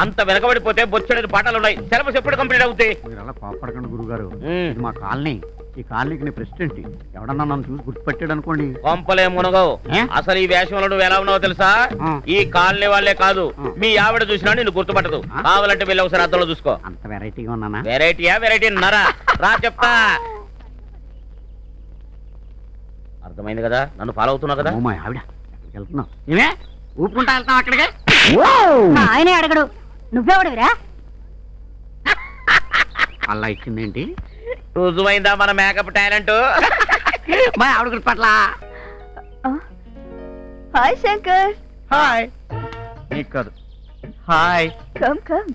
అంత వెనకబడిపోతే బొచ్చడేది పాటలు ఉన్నాయి సిలబస్ ఎప్పుడు కంప్లీట్ అవుతాయి మీరు అలా కోపడకండి గురుగారు మ్మ్. ఇది మా కాలనీ ఈ కాలనీకి నేను ప్రెసిడెంట్ ఎవడన్నా నన్ను చూసి గుర్తుపెట్టాడు అనుకోండి కొంపలే మునగవు అసలు ఈ వేషంలో నువ్వు ఎలా ఉన్నావో తెలుసా ఈ కాలనీ వాళ్ళే కాదు మీ ఆవిడ చూసినా నేను గుర్తుపట్టదు కావాలంటే వెళ్ళి ఒకసారి అర్థంలో చూసుకో అంత వెరైటీగా ఉన్నానా వెరైటీయా వెరైటీ నరా రా చెప్తా అర్థమైంది కదా? నన్ను ఫాలో అవుతున్నావు కదా? ఓ మా ఆవిడ వెళ్తున్నావు. ఏమే? ఊపుకుంటా వెళ్తాం అక్కడికి? ఆయనే అడగడు. నువ్వెవడవిరా? అలా ఇచ్చిందేంటి? రుజువైందా మన మేకప్ టాలెంట్ మా ఆవిడ గుర్తుపట్ల హాయ్ శంకర్ హాయ్ నీకు కాదు. Hi come come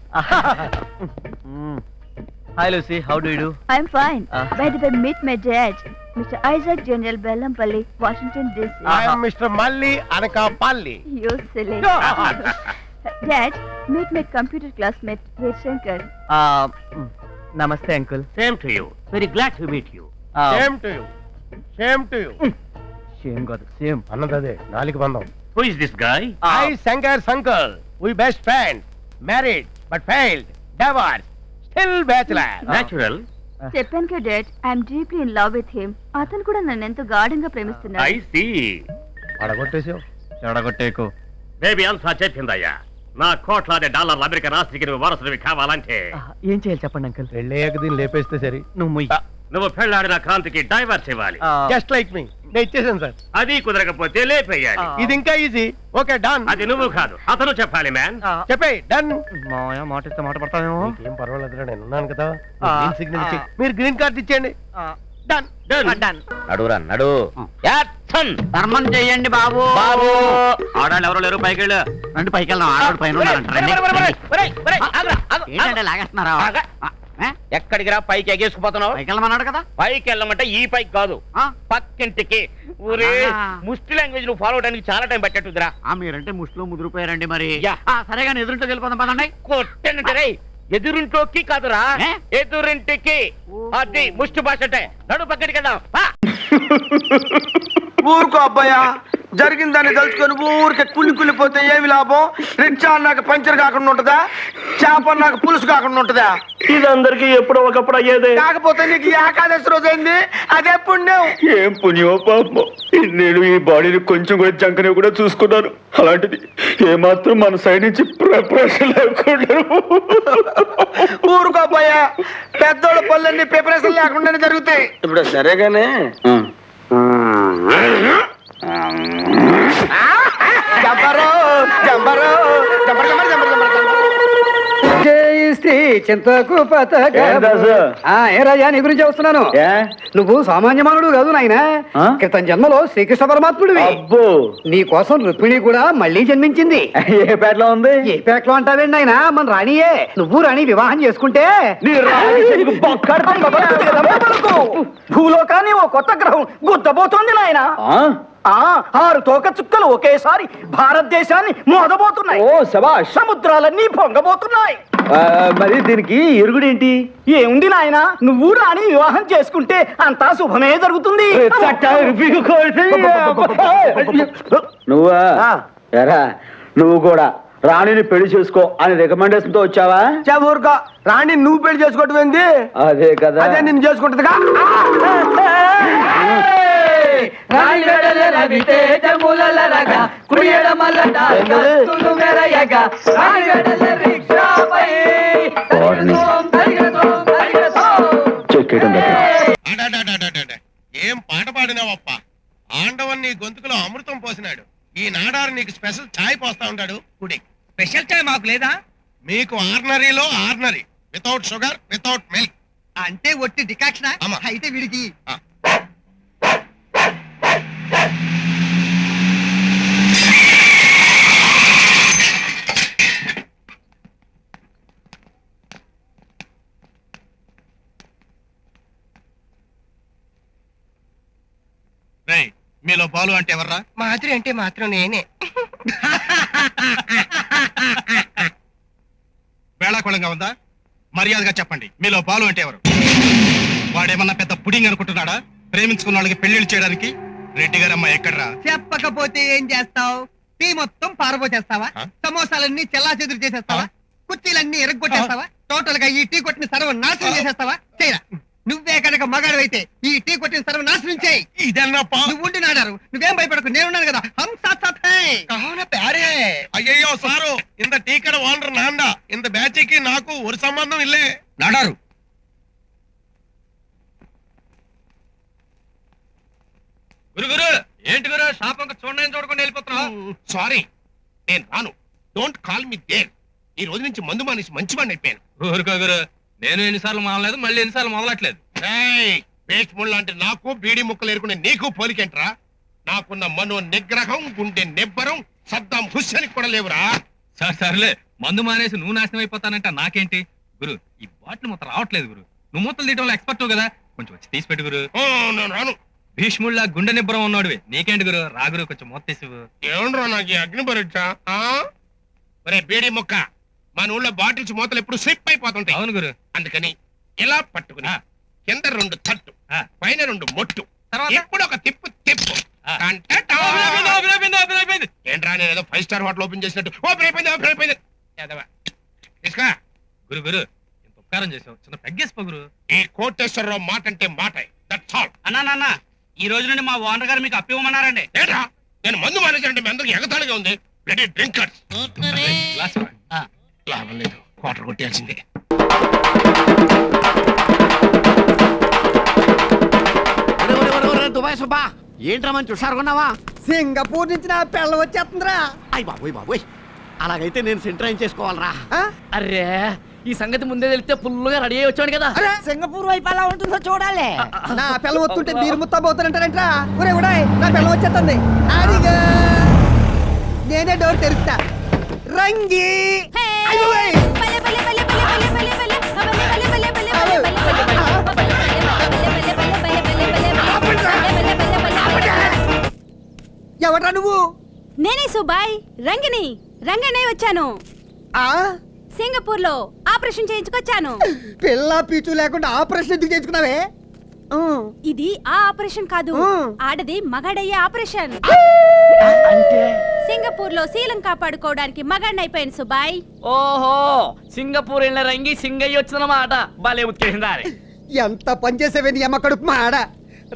hi Lucy how do you I'm fine Ah. By the by meet my dad mister Isaac general Bellampalli Washington DC. I'm mister Malli Anakapalli. You. Silly dad meet my computer classmate Veer Shankar నమస్తే uncle. Same to you very glad to meet you same to you same to you same కాదు same అన్నది అదే నాలుగు బంధం. Who is this guy I Shankar సంకల్ we best friend married but failed divorce still bachelor natural చెప్పాను కదా dad I'm deeply in love with him అతను కూడా నన్ను ఎంతో గాఢంగా ప్రేమిస్తున్నాడు. ఐ సీ అడగొట్టేసావు? చెడగొట్టేకు. బేబీ అంతా చెప్పిందయ్యా నా కోట్లాది డాలర్ల అమెరికన్ ఆస్తికి నువ్వు వారసుడివి కావాలంటే. ఏం చేయాలి చెప్పండి అంకుల్? పెళ్ళయ్యాక దీన్ని లేపేస్తే సరి. నువ్వు మొయ్యి. నువ్వు పెళ్ళాడిన కాంతికి డైవర్స్ ఇవ్వాలి. జస్ట్ లైక్ మీ నేను ఇచ్చేసాను సార్. అది కుదరకపోతే లేపేయాలి. ఇది ఇంకా ఈజీ ఓకే డన్ అది నువ్వు కాదు అతను చెప్పాలి మ్యాన్ చెప్పే డన్ మాయా మాట ఇస్తే మాట పడతావేమో? ఏం పర్వాలేదు నేను ఉన్నాను కదా. సిగ్నల్ ఇచ్చి. మీరు గ్రీన్ కార్డ్ ఇచ్చేయండి. డన్ నడురా నడు ఆ. యాక్షన్! ధర్మం చెయ్యండి బాబు. బాబు! ఆడాళ్ళు ఎవరు లేరు పైకి వెళ్ళు రండి పైకి వెళ్దాం ఆడవాడు పైన ఉన్నాడంట రండి. ఒరేయ్, ఒరేయ్, ఒరేయ్, ఒరేయ్, ఆగురా, ఆగు, ఏంటంటే ఆగు. లాగేస్తున్నారా? ఎక్కడికి రా? పైకి ఎగేసుకుపోతున్నావు? పైకి వెళ్ళమన్నాడు కదా. పైకి వెళ్ళమంటే ఈ పైకి కాదు. ఆ? పక్కింటికి. ఊరే అలాగా. ముష్టి లాంగ్వేజ్ నువ్వు ఫాలో అవడానికి చాలా టైం పట్టేట్టుదిరా. ఆ మీరంటే ముష్టిలో ముదిరిపోయారండి మరి. యా. ఆ, సరే కానీ ఎదురుంటే వెళ్ళిపోదాం పదండి. కొట్టనంటే రేయ్ ఎదురింటోకి కాదురా. ఏ? ఎదురింటికి. అది ముష్టి భాష అంటే. నడు పక్కడికి వెళ్దాం. పా. ఊరుకో అబ్బాయా. జరిగిందాన్ని తలుచుకొని ఊరికే కుళ్ళి కుళ్ళిపోతే ఏమి లాభం? రిక్షా అన్నాక పంచర్ కాకుండా ఉంటదా? చేప అన్నాక పులుసు కాకుండా ఉంటదా? ఇది అందరికి ఎప్పుడో ఒకప్పుడు అయ్యేదే. కాకపోతే నీకు ఈ ఏకాదశి రోజు అయింది అదే పుణ్యం. ఏం పుణ్యమో పాపం నేను ఈ బాడీని కొంచెం కూడా జంకని కూడా చూసుకున్నాను. అలాంటిది ఏమాత్రం మన సైడ్ నుంచి ప్రిపరేషన్ లేకుండా ఊరుకో అబ్బాయా పెద్దోళ్ళ పనులన్నీ ప్రిపరేషన్ లేకుండానే జరుగుతాయి. ఇప్పుడు సరేగానే. జంబరు జంబరు జంబరు జంబరు. చింతకు పతక. ఏం దాసు? ఆ, ఏ రాజా నీ గురించి వస్తున్నాను? నువ్వు సామాన్య మానవుడు కాదు నాయన? క్రితం జన్మలో శ్రీకృష్ణ పరమాత్ముడివి. అబ్బో. నీ కోసం రుక్మిణి కూడా మళ్ళీ జన్మించింది. ఏ పేటలో ఉంది? ఏ పేటలో అంటావేండి నాయన? మన రాణియే. నువ్వు రాణి వివాహం చేసుకుంటే. భూలోకాన్ని ఓ కొత్త గ్రహం గుద్దబోతోంది నాయన. ఆరు తోక చుక్కలు ఒకేసారి భారతదేశాన్ని మోదబోతున్నాయి. ఓ శబాష్ సముద్రాలన్నీ పొంగబోతున్నాయి. మరి దీనికి ఎరుగుడేంటి ఏముంది నాయన నువ్వు రాణి వివాహం చేసుకుంటే అంతా శుభమే జరుగుతుంది నువ్వా. ఎరా నువ్వు కూడా రాణిని పెళ్ళి చేసుకో అని రికమెండేషన్తో వచ్చావా చా ఊరుకో రాణి నువ్వు పెళ్ళి చేసుకోవటం ఏంది అదే కదా అదే నిన్ను చేసుకుంటుందిగా వారిని నీ గొంతుకులో అమృతం పోసినాడు. ఈ నాడారు నీకు స్పెషల్ ఛాయ్ పోస్తా ఉంటాడు. కుడి. స్పెషల్ చాయ్ మాకు లేదా? మీకు ఆర్నరీలో ordinary. Without sugar without milk. అంటే ఒట్టి డికాక్షన్. అయితే వీడికి. మీలో బాలు అంటే ఎవర్రా? మాదిరి అంటే మాత్రం నేనే. వేళాకుళంగా ఉందా? మర్యాదగా చెప్పండి. మీలో బాలు అంటే ఎవరు? వాడేమన్నా పెద్ద పుడింగ్ అనుకుంటున్నాడా? ప్రేమించుకున్న వాళ్ళకి పెళ్ళిళ్ళు చేయడానికి? రెడ్డి గారమ్మ ఎక్కడ్రా? చెప్పకపోతే ఏం చేస్తావు? టీ మొత్తం పారబోసేస్తావా? ఆ? సమోసాలన్నీ చెల్లా చెదురు చేసేస్తావా? కుర్చీలన్నీ ఎరగొట్టేస్తావా? టోటల్గా ఈ టీ కొట్టిన సర్వ నాశనం చేసేస్తావా? చేయరా. కనుక మగాడు ఈ టీ కొట్టిన సర్వ నాశనం చేయి. ఇదన్నప్ప నువ్వు ఉండి నాడారు. నువ్వేం భయపడకు నేనున్నాను కదా. హం సాత్ సాత్ హై. కహన ప్యారే. అయ్యయ్యో సారు ఇంత టీ కడ ఓనర్ నాండా. ఇంత బ్యాచ్కి నాకు ఒక సంబంధం ఇల్లే. నాడారు. గురు గురు ఏంటి గురు షాప్ చూడండి చూడకుండా వెళ్ళిపోతున్నావు? సారీ నేను రాను. డోంట్ కాల్ మీ దేర్ ఈ రోజు నుంచి మందు మానేసి మంచి వాడిని అయిపోయాను. ఊరుకో గురు నేను ఎన్నిసార్లు మొదలలేదు మళ్ళీ ఎన్నిసార్లు మొదలట్లేదు. ఏయ్, పేస్ట్ లాంటి నాకు బీడి ముక్కలు ఏరుకునే నీకు పోలికేంట్రా? నాకున్న మనో నిగ్రహం గుండె నిబ్బరం సద్దాం హుస్సేన్ కూడా లేవురా. సరే సర్లే మందు మానేసి నువ్వు నాశనం అయిపోతానంట నాకేంటి? గురు ఈ బాటిల్ మొత్తం రావట్లేదు గురు. నువ్వు మూతలు తీయటంలో ఎక్స్పర్ట్ కదా. కొంచెం వచ్చి తీసి పెట్టు గురు. ఓ, నేను రాను. భీష్ముళ్ళ గుండె నిబ్బరం ఉన్నాడు నీకేంటి గురు? రా గురు కొంచెం మూత ఏమండ్రా నాకు ఈ అగ్ని పరీక్ష ఆ? ఒరే బీడి ముక్క మన ఊళ్ళో బాటిల్స్ మూతలు ఎప్పుడు స్లిప్ అయిపోతుంటాయి. అవును గురు. అందుకని ఇలా పట్టుకుని ఆ. కింద రెండు తట్టు ఆ. పైన రెండు మొట్టు తర్వాత ఇప్పుడు ఒక తిప్పు తిప్పు. ఏంట్రా నేను ఏదో ఫైవ్ స్టార్ హోటల్ ఓపెన్ చేసినట్టు ఓపెన్ అయిపోయింది ఓపెన్ అయిపోయింది గురు గురు ఇంత ఉపకారం చేసావు చిన్న పెగ్గేసిపో గురు ఈ కోటేశ్వరరావు మాట అంటే మాట దట్స్ ఆల్ అన్నా నాన్న ఈ రోజు నుండి మా ఓనర్ గారు మీకు అప్పివ్వమన్నారండి ఏంట్రా నేను మందు మానేసానంటే మీ అందరికి ఎగతాళిగా ఉంది రెడీ డ్రింకర్స్. లాభం లేదు క్వార్టర్ కొట్టేయాల్సిందే దుబాయ్ సుబ్బా ఏంట్రా మంచి హుషారుకున్నావా సింగపూర్ నుంచి నా పిల్ల వచ్చేస్తుందిరా. అయ్యి బాబోయ్ బాబోయ్. అలాగైతే నేను సెంటర్ చేసుకోవాలరా? అరే ఈ సంగతి ముందే తెలిస్తే ఫుల్గా రెడీ అయ్యి వచ్చాడు కదా. అరే సింగపూర్ వైపు ఎలా ఉంటుందో చూడాలి. నా పిల్ల వస్తుంటే మీరు ముత్తబోతానంటారంట్రా ఒరే ఉడాయ్ నా పిల్ల వచ్చేస్తుంది. అడిగా నేనే డోర్ తెరుస్తా. రంగి. అయ్యో, ఓయ్. ఎవడ్రా నువ్వు? నేనే సుబాయ్ రంగిని రంగనే వచ్చాను. ఆ? సింగపూర్లో ఆపరేషన్ చేయించుకొచ్చాను. పిల్ల పీచు లేకుండా ఆపరేషన్ ఎందుకు చేయించుకున్నావే. ఇది ఆ ఆపరేషన్ కాదు. ఆడది మగాడయ్యే ఆపరేషన్. అంటే? సింగపూర్లో శీలం కాపాడుకోవడానికి మగాడిని అయిపోయాను సుబాయ్ ఓహో సింగపూర్ వెళ్ళిన రంగి సింగయ్య వచ్చిందన్నమాట. భలే ఉత్కేసిందా ఎంత పనిచేసేవే నీ అమ్మ కడుపు మా ఆడ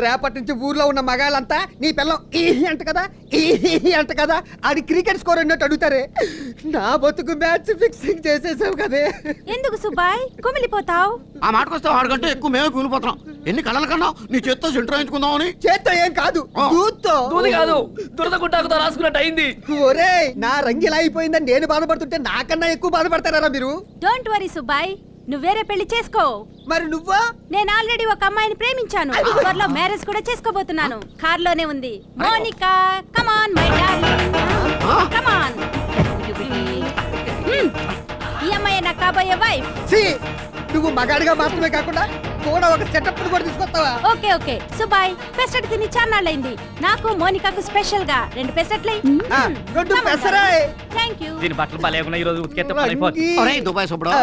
రేపటి నుంచి ఊర్లో ఉన్న మగాళ్ళంతా నీ పిల్లం ఈ అంట కదా ఈ అంట కదా అది క్రికెట్ స్కోర్ అన్నట్టు అడుగుతారే. నా బతుకు మ్యాచ్ ఫిక్సింగ్ చేసేసావు కదే. ఎందుకు సుబాయ్ కుమిలిపోతావు? ఆ మాటకొస్తే వాడికంటే ఎక్కువ మేమే కూలిపోతున్నాం. ఎన్ని కళలు కన్నావు? నీ చేత్తో సెంటర్ వేయించుకుందామని. చేత్తో ఏం కాదు. దూత్తో. దూది కాదు దురద గుట్టాకుతో రాసుకున్నట్టు అయింది. ఒరే నా రంగు ఇలా అయిపోయిందని నేను బాధపడుతుంటే నాకన్నా ఎక్కువ బాధపడతారా మీరు? డోంట్ వరీ సుబాయ్ నువ్వు వేరే పెళ్ళి చేసుకో. మరి నువ్వా? నేను ఆల్రెడీ ఒక అమ్మాయిని ప్రేమించాను. త్వరలో మ్యారేజ్ కూడా చేసుకోబోతున్నాను. కార్లోనే ఉంది. Monica come on my darling come on ఈ అమ్మాయి నా కాబోయే వైఫ్! నువ్వు మగాడిగా మాత్రమే కాకుండా కూడా ఒక సెటప్ కూడా తీసుకొస్తావా? Okay okay. సుబాయ్ పెసరట్ తిని చాన్నాళ్ళైంది నాకు మోనికాకు స్పెషల్గా రెండు పెసరట్లే. ఆ, రెండు పెసరాయ్. థ్యాంక్ యూ దీని బట్టలు భలే ఉన్నాయి ఈ రోజు ఉతికేస్తే పని అయిపోతుంది రంగి. ఒరే దుబాయ్ ఆ,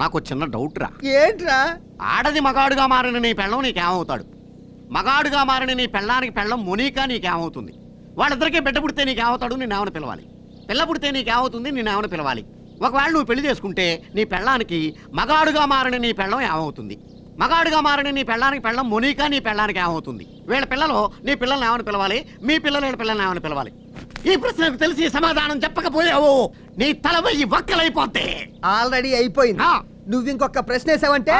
నాకు చిన్న డౌట్ రా ఏంట్రా? ఆడది మగాడుగా మారిన నీ పెళ్ళం నీకేమవుతాడు? మగాడుగా మారిన నీ పెళ్ళానికి పెళ్ళం మునీకా నీకేమవుతుంది? వాళ్ళిద్దరికీ బిడ్డ పుడితే నీకేమవుతాడు? నేనేమని పిలవాలి. పిల్ల పుడితే నీకేమవుతుంది? నేనేమని పిలవాలి. ఒకవేళ నువ్వు పెళ్ళి చేసుకుంటే నీ పెళ్ళానికి మగాడుగా మారిన నీ పెళ్ళం ఏమవుతుంది? మగాడుగా మారిన నీ పెళ్ళానికి పెళ్ళం మునీకా నీ పెళ్ళానికి ఏమవుతుంది? వీళ్ళ పిల్లలు నీ పిల్లల్ని ఏమని పిలవాలి? మీ పిల్లలు వీళ్ళ పిల్లల్ని ఏమని పిలవాలి? ఈ ప్రశ్నకు తెలిసి సమాధానం చెప్పకపోయావు. నీ తల వెయ్యి వక్కలైపోతే. ఆల్రెడీ అయిపోయింది. నువ్వు ఇంకొక ప్రశ్న వేసావంటే